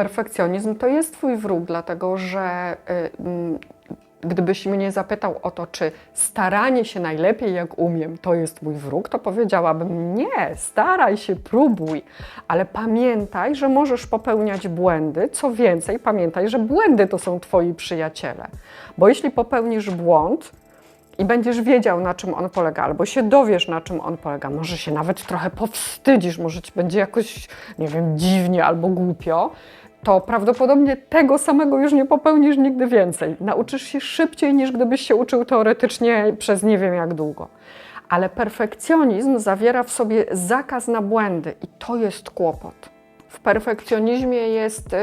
Perfekcjonizm to jest Twój wróg, dlatego że y, gdybyś mnie zapytał o to, czy staranie się najlepiej jak umiem to jest mój wróg, to powiedziałabym nie, staraj się, próbuj, ale pamiętaj, że możesz popełniać błędy. Co więcej, pamiętaj, że błędy to są Twoi przyjaciele, bo jeśli popełnisz błąd, i będziesz wiedział, na czym on polega, albo się dowiesz, na czym on polega. Może się nawet trochę powstydzisz, może ci będzie jakoś, nie wiem, dziwnie albo głupio, to prawdopodobnie tego samego już nie popełnisz nigdy więcej. Nauczysz się szybciej, niż gdybyś się uczył teoretycznie przez nie wiem jak długo. Ale perfekcjonizm zawiera w sobie zakaz na błędy i to jest kłopot. W perfekcjonizmie jest y,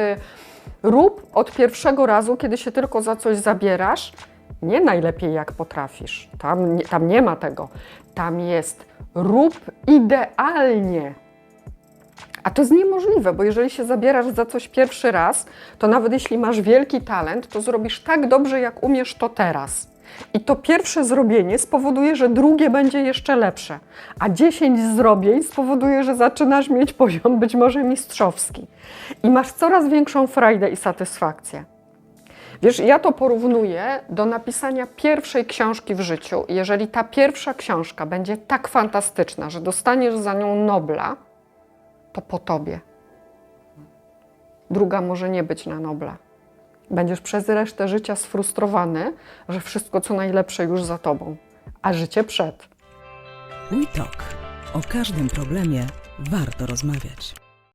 rób od pierwszego razu, kiedy się tylko za coś zabierasz, nie najlepiej jak potrafisz. Tam tam nie ma tego. Tam jest rób idealnie. A to jest niemożliwe, bo jeżeli się zabierasz za coś pierwszy raz, to nawet jeśli masz wielki talent, to zrobisz tak dobrze, jak umiesz to teraz. I to pierwsze zrobienie spowoduje, że drugie będzie jeszcze lepsze, a 10 zrobień spowoduje, że zaczynasz mieć poziom być może mistrzowski. I masz coraz większą frajdę i satysfakcję. Wiesz, ja to porównuję do napisania pierwszej książki w życiu. Jeżeli ta pierwsza książka będzie tak fantastyczna, że dostaniesz za nią Nobla, to po tobie. Druga może nie być na Nobla. Będziesz przez resztę życia sfrustrowany, że wszystko co najlepsze już za tobą, a życie przed. WeTalk. O każdym problemie warto rozmawiać.